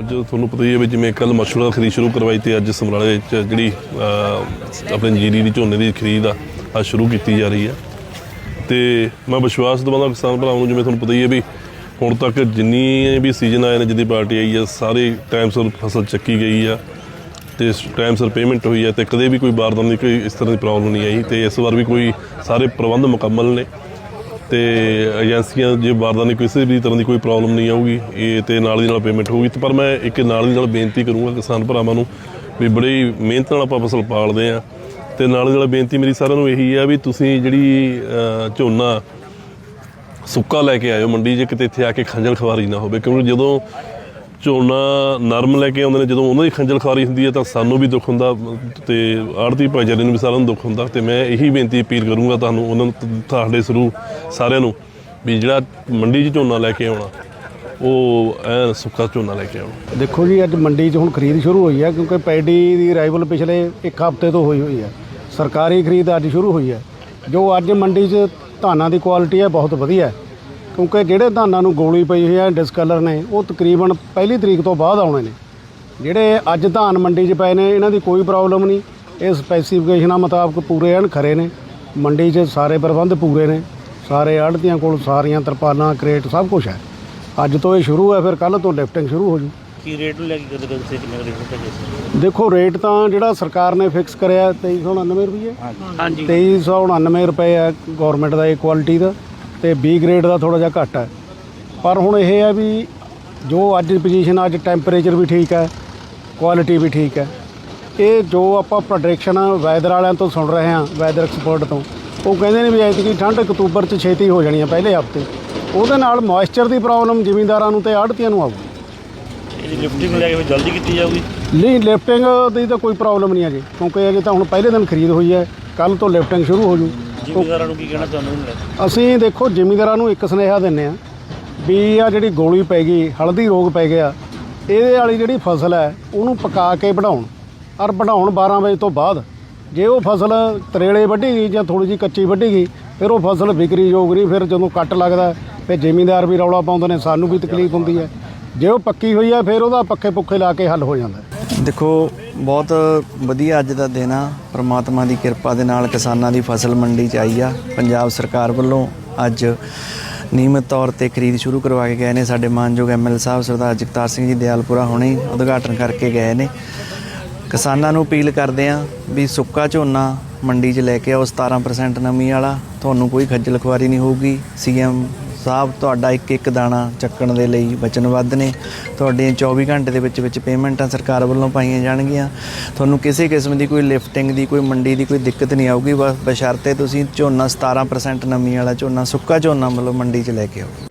ਅੱਜ ਤੁਹਾਨੂੰ ਪਤਾ ਹੀ ਹੈ ਵੀ ਜਿਵੇਂ ਕੱਲ ਮਸ਼ਰੂਮ ਦਾ ਖਰੀਦ ਸ਼ੁਰੂ ਕਰਵਾਈ ਤੇ ਅੱਜ ਸਮਰਾਲੇ ਵਿੱਚ ਜਿਹੜੀ ਆਪਣੇ ਜੀਰੀ ਦੀ ਝੋਨੇ ਦੀ ਖਰੀਦ ਆ, ਅੱਜ ਸ਼ੁਰੂ ਕੀਤੀ ਜਾ ਰਹੀ ਹੈ। ਤੇ ਮੈਂ ਵਿਸ਼ਵਾਸ ਦਵਾਉਂਦਾ ਕਿਸਾਨ ਭਰਾਵਾਂ ਨੂੰ, ਜਿਵੇਂ ਤੁਹਾਨੂੰ ਪਤਾ ਹੀ ਹੈ ਵੀ ਹੁਣ ਤੱਕ ਜਿੰਨੀ ਵੀ ਸੀਜ਼ਨ ਆਏ ਨੇ ਜਿੱਦੀ ਪਾਰਟੀ ਆਈ ਆ ਸਾਰੇ ਟਾਈਮ ਸਿਰ ਫਸਲ ਚੱਕੀ ਗਈ ਆ ਤੇ ਟਾਈਮ ਸਿਰ ਪੇਮੈਂਟ ਹੋਈ ਹੈ ਤੇ ਕਦੇ ਵੀ ਕੋਈ ਬਾਰਦਾਨ ਦੀ ਕੋਈ ਇਸ ਤਰ੍ਹਾਂ ਦੀ ਪ੍ਰੋਬਲਮ ਨਹੀਂ ਆਈ ਤੇ ਇਸ ਵਾਰ ਵੀ ਕੋਈ ਸਾਰੇ ਪ੍ਰਬੰਧ ਮੁਕੰਮਲ ਨੇ। ਤੇ ਏਜੰਸੀਆਂ ਜੇ ਬਾਰਦਾਨ ਦੀ ਕਿਸੇ ਵੀ ਤਰ੍ਹਾਂ ਦੀ ਕੋਈ ਪ੍ਰੋਬਲਮ ਨਹੀਂ ਆਊਗੀ, ਇਹ ਤੇ ਨਾਲ ਦੀ ਨਾਲ ਪੇਮੈਂਟ ਹੋਊਗੀ। ਤੇ ਪਰ ਮੈਂ ਇੱਕ ਨਾਲ ਦੀ ਨਾਲ ਬੇਨਤੀ ਕਰੂੰਗਾ ਕਿਸਾਨ ਭਰਾਵਾਂ ਨੂੰ ਵੀ ਬੜੀ ਮਿਹਨਤ ਨਾਲ ਆਪਾਂ ਫਸਲ ਪਾਲਦੇ ਆ। ਤੇ ਨਾਲ ਦੀ ਨਾਲ ਬੇਨਤੀ ਮੇਰੀ ਸਾਰਿਆਂ ਨੂੰ ਇਹੀ ਆ ਵੀ ਤੁਸੀਂ ਜਿਹੜੀ ਝੋਨਾ ਸੁੱਕਾ ਲੈ ਕੇ ਆਇਓ ਮੰਡੀ 'ਚ ਕਿਤੇ ਇੱਥੇ ਆ ਕੇ ਖੰਜਲ ਖਵਾਰੀ ਨਾ ਹੋਵੇ, ਕਿਉਂਕਿ ਜਦੋਂ ਝੋਨਾ ਨਰਮ ਲੈ ਕੇ ਆਉਂਦੇ ਨੇ, ਜਦੋਂ ਉਹਨਾਂ ਦੀ ਖੰਜਲ ਖਵਾਰੀ ਹੁੰਦੀ ਹੈ ਤਾਂ ਸਾਨੂੰ ਵੀ ਦੁੱਖ ਹੁੰਦਾ ਤੇ ਆੜਤੀ ਭਾਈਚਾਰੇ ਨੂੰ ਵੀ ਸਾਰਿਆਂ ਨੂੰ ਦੁੱਖ ਹੁੰਦਾ ਤੇ ਮੈਂ ਇਹੀ ਬੇਨਤੀ ਅਪੀਲ ਕਰੂੰਗਾ ਤੁਹਾਨੂੰ, ਉਹਨਾਂ ਨੂੰ, ਤੁਹਾਡੇ ਸਰੂ ਸਾਰਿਆਂ ਨੂੰ ਵੀ ਜਿਹੜਾ ਮੰਡੀ 'ਚ ਝੋਨਾ ਲੈ ਕੇ ਆਉਣਾ, ਉਹ ਐ ਸੁੱਕਾ ਝੋਨਾ ਲੈ ਕੇ ਆਉਣਾ। ਦੇਖੋ ਜੀ, ਅੱਜ ਮੰਡੀ 'ਚ ਹੁਣ ਖਰੀਦ ਸ਼ੁਰੂ ਹੋਈ ਹੈ ਕਿਉਂਕਿ ਪੈਡੀ ਦੀ ਅਰਾਈਵਲ ਪਿਛਲੇ ਇੱਕ ਹਫ਼ਤੇ ਤੋਂ ਹੋਈ ਹੋਈ ਹੈ। ਸਰਕਾਰੀ ਖਰੀਦ ਅੱਜ ਸ਼ੁਰੂ ਹੋਈ ਹੈ। ਜੋ ਅੱਜ ਮੰਡੀ 'ਚ ਧਾਨਾਂ ਦੀ ਕੁਆਲਿਟੀ ਹੈ, ਬਹੁਤ ਵਧੀਆ ਹੈ। ਕਿਉਂਕਿ ਜਿਹੜੇ ਧਾਨਾਂ ਨੂੰ ਗੋਲੀ ਪਈ ਹੋਈ ਹੈ ਡਿਸਕਲਰ ਨੇ ਉਹ ਤਕਰੀਬਨ ਪਹਿਲੀ ਤਰੀਕ ਤੋਂ ਬਾਅਦ ਆਉਣੇ ਨੇ। ਜਿਹੜੇ ਅੱਜ ਧਾਨ ਮੰਡੀ 'ਚ ਪਏ ਨੇ ਇਹਨਾਂ ਦੀ ਕੋਈ ਪ੍ਰੋਬਲਮ ਨਹੀਂ। ਇਹ ਸਪੈਸੀਫਿਕੇਸ਼ਨਾਂ ਮੁਤਾਬਕ ਪੂਰੇ ਹਨ ਖਰੇ ਨੇ। ਮੰਡੀ 'ਚ ਸਾਰੇ ਪ੍ਰਬੰਧ ਪੂਰੇ ਨੇ। ਸਾਰੇ ਆੜ੍ਹਤੀਆਂ ਕੋਲ ਸਾਰੀਆਂ ਤਰਪਾਲਾਂ ਕਰੇਟ ਸਭ ਕੁਝ ਹੈ। ਅੱਜ ਤੋਂ ਇਹ ਸ਼ੁਰੂ ਹੈ ਫਿਰ ਕੱਲ ਤੋਂ ਲਿਫਟਿੰਗ ਸ਼ੁਰੂ ਹੋ ਜੂ। ਕੀ ਰੇਟ ਨੂੰ ਲੈ ਕੇ ਕਦੇ ਸੇ ਕਿੰਨੇ ਰੇਟ ਭੇਜੇ ਦੇਖੋ ਰੇਟ ਤਾਂ ਜਿਹੜਾ ਸਰਕਾਰ ਨੇ ਫਿਕਸ ਕਰਿਆ 2399 ਰੁਪਏ। ਹਾਂਜੀ। 2399 ਰੁਪਏ ਹੈ ਗਵਰਨਮੈਂਟ ਦਾ ਇਹ ਕੁਆਲਿਟੀ ਦਾ। ਤੇ B ਗ੍ਰੇਡ ਦਾ ਥੋੜਾ ਜਿਹਾ ਘੱਟ ਹੈ। ਪਰ ਹੁਣ ਇਹ ਹੈ ਵੀ ਜੋ ਅੱਜ ਪੋਜੀਸ਼ਨ ਅੱਜ ਟੈਂਪਰੇਚਰ ਵੀ ਠੀਕ ਹੈ ਕੁਆਲਿਟੀ ਵੀ ਠੀਕ ਹੈ। ਇਹ ਜੋ ਆਪਾਂ ਪ੍ਰੋਡਕਸ਼ਨ ਵੈਦਰ ਵਾਲਿਆਂ ਤੋਂ ਸੁਣ ਰਹੇ ਹਾਂ ਵੈਦਰ ਐਕਸਪਰਟ ਤੋਂ ਉਹ ਕਹਿੰਦੇ ਨੇ ਵੀ ਐਤਕੀ ਠੰਡ ਅਕਤੂਬਰ ਚ ਛੇਤੀ ਹੋ ਜਾਣੀ ਹੈ ਪਹਿਲੇ ਹਫ਼ਤੇ। ਉਹਦੇ ਨਾਲ ਮੋਇਸਚਰ ਦੀ ਪ੍ਰੋਬਲਮ ਜ਼ਿਮੀਂਦਾਰਾਂ ਨੂੰ ਤੇ ਆੜ੍ਹਤੀਆਂ ਨੂੰ ਆਊਗੀ। ਲਿਫਟਿੰਗ ਲੈ ਕੇ ਜਲਦੀ ਕੀਤੀ ਜਾਊਗੀ? ਨਹੀਂ ਲਿਫਟਿੰਗ ਦੀ ਤਾਂ ਕੋਈ ਪ੍ਰੋਬਲਮ ਨਹੀਂ ਅਜੇ ਕਿਉਂਕਿ ਅਜੇ ਤਾਂ ਹੁਣ ਪਹਿਲੇ ਦਿਨ ਖਰੀਦ ਹੋਈ ਹੈ ਕੱਲ ਤੋਂ ਲਿਫਟਿੰਗ ਸ਼ੁਰੂ ਹੋ ਜੂ। ਜ਼ਿਮੀਦਾਰਾਂ ਨੂੰ ਕੀ ਕਹਿਣਾ ਚਾਹੁੰਦੇ ਹੋ? ਅਸੀਂ ਦੇਖੋ, ਜ਼ਿਮੀਦਾਰਾਂ ਨੂੰ ਇੱਕ ਸੁਨੇਹਾ ਦਿੰਨੇ ਆ ਵੀ ਆ ਜਿਹੜੀ ਗੋਲੀ ਪੈ ਗਈ, ਹਲਦੀ ਰੋਗ ਪੈ ਗਿਆ, ਇਹਦੇ ਵਾਲੀ ਜਿਹੜੀ ਫਸਲ ਹੈ, ਉਹਨੂੰ ਪਕਾ ਕੇ ਵਧਾਉਣ ਔਰ ਵਧਾਉਣ 12 ਵਜੇ ਤੋਂ ਬਾਅਦ, ਜੇ ਉਹ ਫਸਲ ਤਰੇਲੇ ਵੱਢੀ ਗਈ ਜਾਂ ਥੋੜੀ ਜਿਹੀ ਕੱਚੀ ਵੱਢੀ ਗਈ, ਫਿਰ ਉਹ ਫਸਲ ਵਿਕਰੀ ਯੋਗ ਨਹੀਂ, ਫਿਰ ਜਦੋਂ ਕੱਟ ਲੱਗਦਾ ਤੇ ਜ਼ਿਮੀਂਦਾਰ ਵੀ ਰੌਲਾ ਪਾਉਂਦੇ ਨੇ, ਸਾਨੂੰ ਵੀ ਤਕਲੀਫ ਹੁੰਦੀ ਹੈ। ਜੇ ਉਹ ਪੱਕੀ ਹੋਈ ਹੈ, ਫਿਰ ਉਹਦਾ ਪੱਖੇ ਪੁੱਖੇ ਲਾ ਕੇ ਹੱਲ ਹੋ ਜਾਂਦਾ ਦੇਖੋ, ਬਹੁਤ ਵਧੀਆ ਅੱਜ ਦਾ ਦਿਨ ਆ। ਪ੍ਰਮਾਤਮਾ ਦੀ ਕਿਰਪਾ ਦੇ ਨਾਲ ਕਿਸਾਨਾਂ ਦੀ ਫਸਲ ਮੰਡੀ 'ਚ ਆਈ ਆ। ਪੰਜਾਬ ਸਰਕਾਰ ਵੱਲੋਂ ਅੱਜ ਨਿਯਮਿਤ ਤੌਰ ਤੇ ਖਰੀਦ ਸ਼ੁਰੂ ਕਰਵਾ ਕੇ ਗਏ ਨੇ। ਸਾਡੇ ਮਾਨਯੋਗ ਐਮਐਲ ਸਾਹਿਬ ਸਰਦਾਰ ਜਗਤਾਰ ਸਿੰਘ ਜੀ ਦਿਆਲਪੁਰਾ ਹੁਣੇ ਉਦਘਾਟਨ ਕਰਕੇ ਗਏ ਨੇ। ਕਿਸਾਨਾਂ ਨੂੰ ਅਪੀਲ ਕਰਦੇ ਆ ਵੀ ਸੁੱਕਾ ਝੋਨਾ ਮੰਡੀ 'ਚ ਲੈ ਕੇ ਆਓ। 17% ਨਮੀ ਵਾਲਾ। ਤੁਹਾਨੂੰ ਕੋਈ ਖੱਜਲ ਖੁਆਰੀ ਨਹੀਂ ਹੋਊਗੀ। ਸੀਐਮ ਸਾਹਿਬ, ਤੁਹਾਡਾ ਇੱਕ ਇੱਕ ਦਾਣਾ ਚੱਕਣ ਦੇ ਲਈ ਵਚਨਬੱਧ ਨੇ। ਤੁਹਾਡੀਆਂ 24 ਘੰਟੇ ਦੇ ਵਿੱਚ ਵਿੱਚ ਪੇਮੈਂਟਾਂ ਸਰਕਾਰ ਵੱਲੋਂ ਪਾਈਆਂ ਜਾਣਗੀਆਂ। ਤੁਹਾਨੂੰ ਕਿਸੇ ਕਿਸਮ ਦੀ ਕੋਈ ਲਿਫਟਿੰਗ ਦੀ, ਕੋਈ ਮੰਡੀ ਦੀ ਕੋਈ ਦਿੱਕਤ ਨਹੀਂ ਆਊਗੀ। ਬਸ ਬਸ਼ਰਤੇ ਤੁਸੀਂ ਝੋਨਾ 17% ਨਮੀ ਵਾਲਾ ਝੋਨਾ, ਸੁੱਕਾ ਝੋਨਾ ਮਤਲਬ ਮੰਡੀ 'ਚ ਲੈ ਕੇ ਆਓ।